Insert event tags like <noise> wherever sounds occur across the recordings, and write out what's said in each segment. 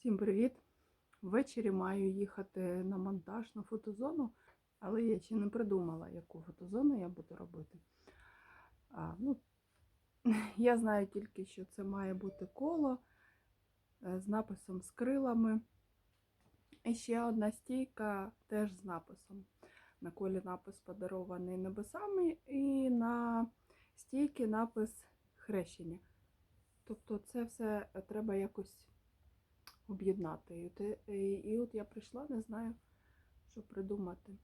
Всім привіт! Ввечері маю їхати на монтаж на фотозону, але я ще не придумала, яку фотозону я буду робити. А, ну, <laughs> я знаю тільки, що це має бути коло е, з написом з крилами. І ще одна стійка теж з написом. На колі напис подарований небесами, і на стійці напис хрещення. Тобто це все треба якось об'єднати. І, от я прийшла, не знаю, що придумати.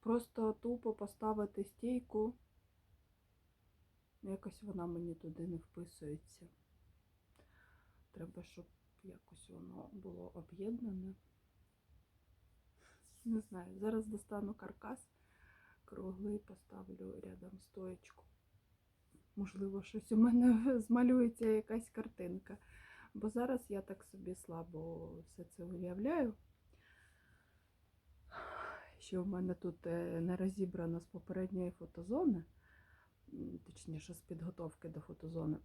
Просто тупо поставити стійку. Якось вона мені туди не вписується. Треба, щоб якось воно було об'єднане. Не знаю, зараз достану каркас круглий, поставлю рядом стоечку. Можливо, щось у мене <laughs> змалюється якась картинка. Бо зараз я так собі слабо все це уявляю. Що в мене тут е, не розібрано з попередньої фотозони, точніше, з підготовки до фотозони.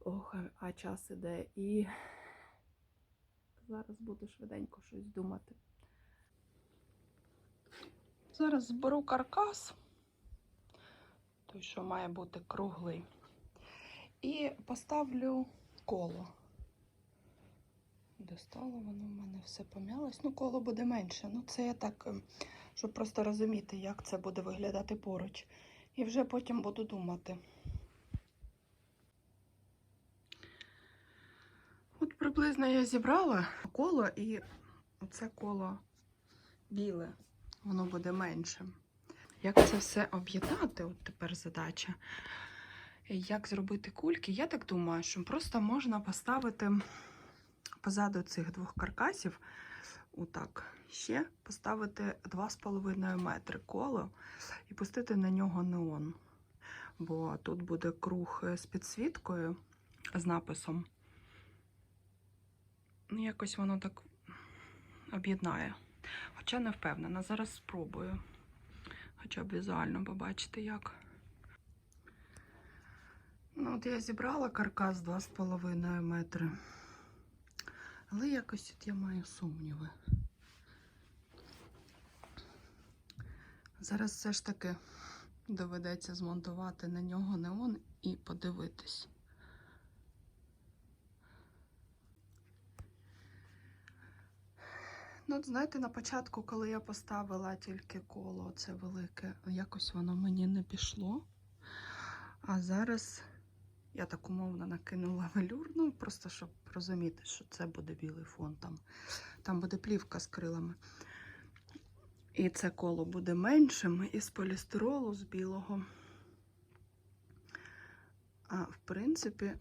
Ох, а- а час іде і зараз буду швиденько щось думати. Зараз зберу каркас, той, що має бути круглий, і поставлю коло. Достало воно в мене все пом'ялось. Ну, коло буде менше. Ну, це я так, ем, щоб просто розуміти, як це буде виглядати поруч. І вже потім буду думати. От приблизно я зібрала коло, і оце коло біле, воно буде меншим. Як це все об'єднати? От тепер задача. Як зробити кульки? Я так думаю, що просто можна поставити позаду цих двох каркасів, отак, ще поставити 2,5 метри коло і пустити на нього неон. Бо тут буде круг з підсвіткою, з написом. Ну, якось воно так об'єднає. Хоча не впевнена, зараз спробую. Хоча б візуально побачити, як. Ну, от я зібрала каркас 2,5 метри. Але якось от я маю сумніви. Зараз все ж таки доведеться змонтувати на нього неон і подивитись. Ну, знаєте, на початку, коли я поставила тільки коло, це велике, якось воно мені не пішло. А зараз я так умовно накинула <laughs> велюр, ну просто щоб розуміти, що це буде білий фон. Там, там буде плівка з крилами. І це коло буде меншим із полістиролу, з білого. А в принципі,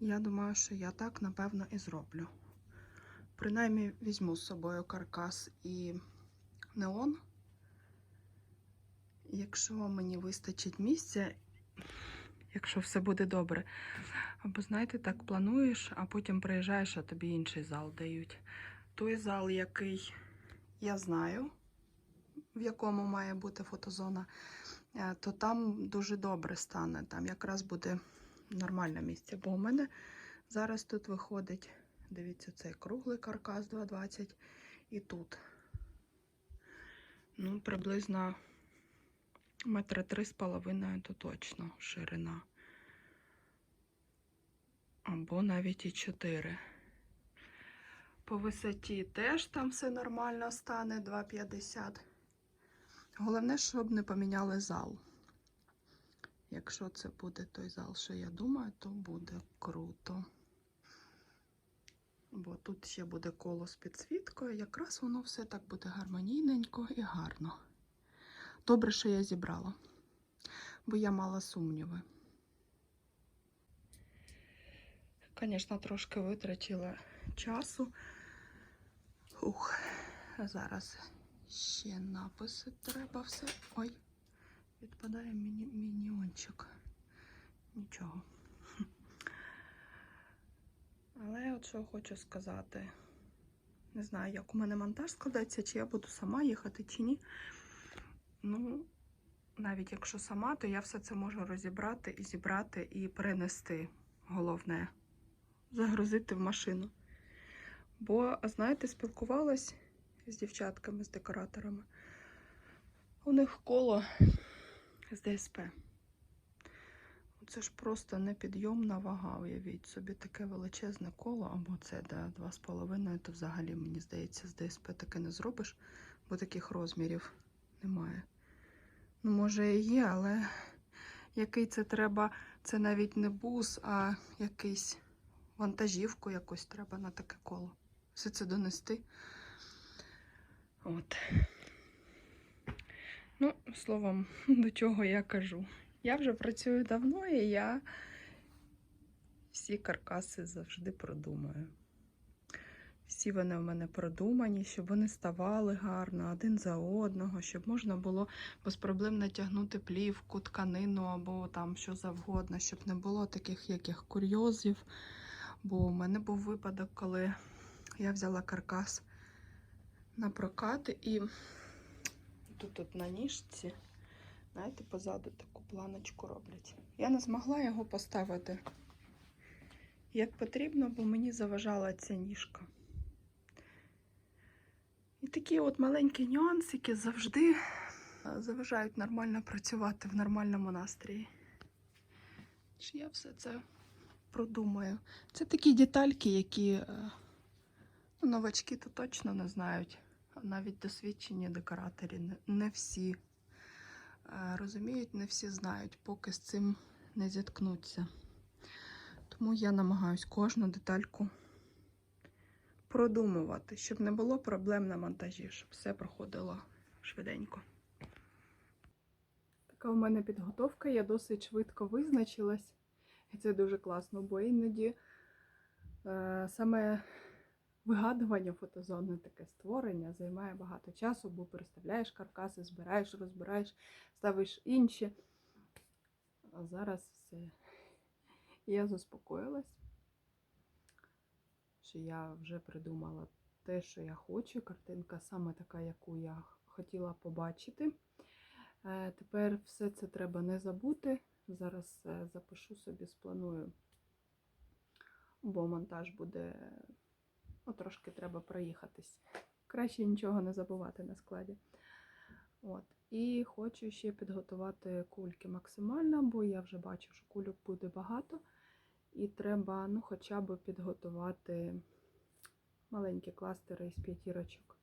я думаю, що я так, напевно, і зроблю. Принаймні візьму з собою каркас і неон. Якщо мені вистачить місця, якщо все буде добре. Або, знаєте, так плануєш, а потім приїжджаєш, а тобі інший зал дають. Той зал, який я знаю, в якому має бути фотозона, е, то там дуже добре стане. Там якраз буде нормальне місце. Бо у мене зараз тут виходить, дивіться, цей круглий каркас 2,20 і тут. Ну, приблизно метра три з половиною, то точно ширина. Або навіть і 4. По висоті теж там все нормально стане 2,50. Головне, щоб не поміняли зал. Якщо це буде той зал, що я думаю, то буде круто. Бо тут ще буде коло з підсвіткою. Якраз воно все так буде гармонійненько і гарно. Добре, що я зібрала, бо я мала сумніви. Звісно, трошки витратила часу. Ух, зараз ще написи треба все. Ой, відпадає міні мініончик. Нічого. <laughs> Але от що хочу сказати. Не знаю, як у мене монтаж складеться, чи я буду сама їхати, чи ні. Ну, навіть якщо сама, то я все це можу розібрати і зібрати і перенести. Головне загрузити в машину. Бо, знаєте, спілкувалась з дівчатками, з декораторами. У них коло з ДСП. Це ж просто непідйомна вага. Уявіть собі таке величезне коло, або це да, 2,5, то взагалі, мені здається, з ДСП таке не зробиш, бо таких розмірів немає. Ну, може, і є, але який це треба, це навіть не бус, а якийсь вантажівку якусь треба на таке коло. Все це донести. От. Ну, словом, <laughs> до чого я кажу. Я вже працюю давно і я всі каркаси завжди продумаю. Всі вони в мене продумані, щоб вони ставали гарно один за одного, щоб можна було без проблем натягнути плівку, тканину або там що завгодно, щоб не було таких яких курйозів. Бо у мене був випадок, коли я взяла каркас на прокат і тут, тут на ніжці, знаєте, позаду таку планочку роблять. Я не змогла його поставити як потрібно, бо мені заважала ця ніжка. І такі от маленькі нюансики завжди е, заважають нормально працювати в нормальному настрої. Чи я все це продумаю? Це такі детальки, які е, ну, новачки то точно не знають. Навіть досвідчені декораторі не, всі е, розуміють, не всі знають, поки з цим не зіткнуться. Тому я намагаюсь кожну детальку продумувати, щоб не було проблем на монтажі, щоб все проходило швиденько. Така у мене підготовка, я досить швидко визначилась. І це дуже класно, бо іноді е, саме вигадування фотозони, таке створення займає багато часу, бо переставляєш каркаси, збираєш, розбираєш, ставиш інші. А зараз все. Я заспокоїлась, що я вже придумала те, що я хочу. Картинка саме така, яку я хотіла побачити. Е, Тепер все це треба не забути. Зараз е, запишу собі, спланую, бо монтаж буде, ну, трошки треба проїхатись. Краще нічого не забувати на складі. От. І хочу ще підготувати кульки максимально, бо я вже бачу, що кульок буде багато. І треба ну, хоча б підготувати маленькі кластери із п'ятірочок.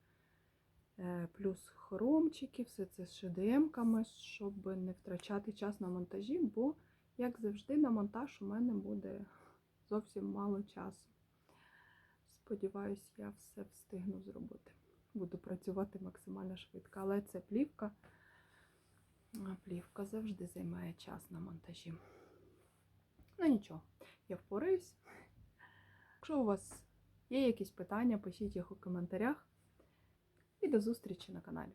Е, Плюс хромчики, все це з шедемками, щоб не втрачати час на монтажі, бо, як завжди, на монтаж у мене буде зовсім мало часу. Сподіваюсь, я все встигну зробити. Буду працювати максимально швидко. Але це плівка. Плівка завжди займає час на монтажі. Ну нічого, я впораюсь. Якщо у вас є якісь питання, пишіть їх у коментарях. І до зустрічі на каналі.